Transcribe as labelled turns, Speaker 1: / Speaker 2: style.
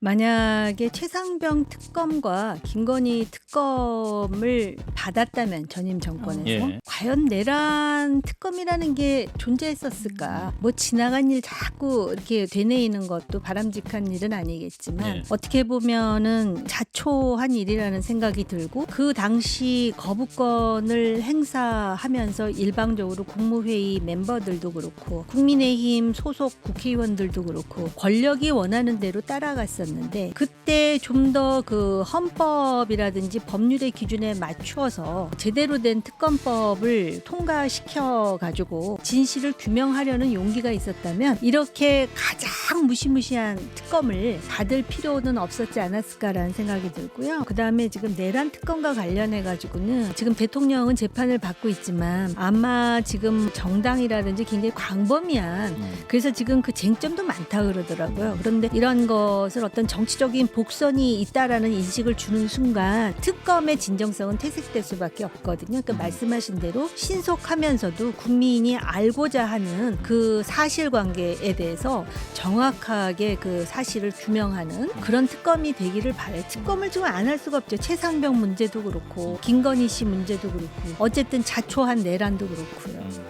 Speaker 1: 만약에 최상병 특검과 김건희 특검을 받았다면 전임 정권에서
Speaker 2: 예.
Speaker 1: 과연 내란 특검이라는 게 존재했었을까? 뭐 지나간 일 자꾸 이렇게 되뇌이는 것도 바람직한 일은 아니겠지만
Speaker 2: 예.
Speaker 1: 어떻게 보면은 자초한 일이라는 생각이 들고 그 당시 거부권을 행사하면서 일방적으로 국무회의 멤버들도 그렇고 국민의힘 소속 국회의원들도 그렇고 권력이 원하는 대로 따라갔었 는데 그때 좀 더 그 헌법이라든지 법률의 기준에 맞추어서 제대로 된 특검법을 통과시켜 가지고 진실을 규명하려는 용기가 있었다면 이렇게 가장 무시무시한 특검을 받을 필요는 없었지 않았을까라는 생각이 들고요. 그 다음에 지금 내란 특검과 관련해 가지고는 지금 대통령은 재판을 받고 있지만 아마 지금 정당이라든지 굉장히 광범위한
Speaker 2: 음.
Speaker 1: 그래서 지금 그 쟁점도 많다 그러더라고요. 그런데 이런 것을 어떤 정치적인 복선이 있다라는 인식을 주는 순간 특검의 진정성은 퇴색될 수밖에 없거든요. 그러니까
Speaker 2: 음.
Speaker 1: 말씀하신 대로 신속하면서도 국민이 알고자 하는 그 사실관계에 대해서 정확하게 그 사실을 규명하는 그런 특검이 되기를 바래. 특검을 지금 안할 수가 없죠. 최상병 문제도 그렇고 김건희 씨 문제도 그렇고 어쨌든 자초한 내란도 그렇고요.
Speaker 2: 음.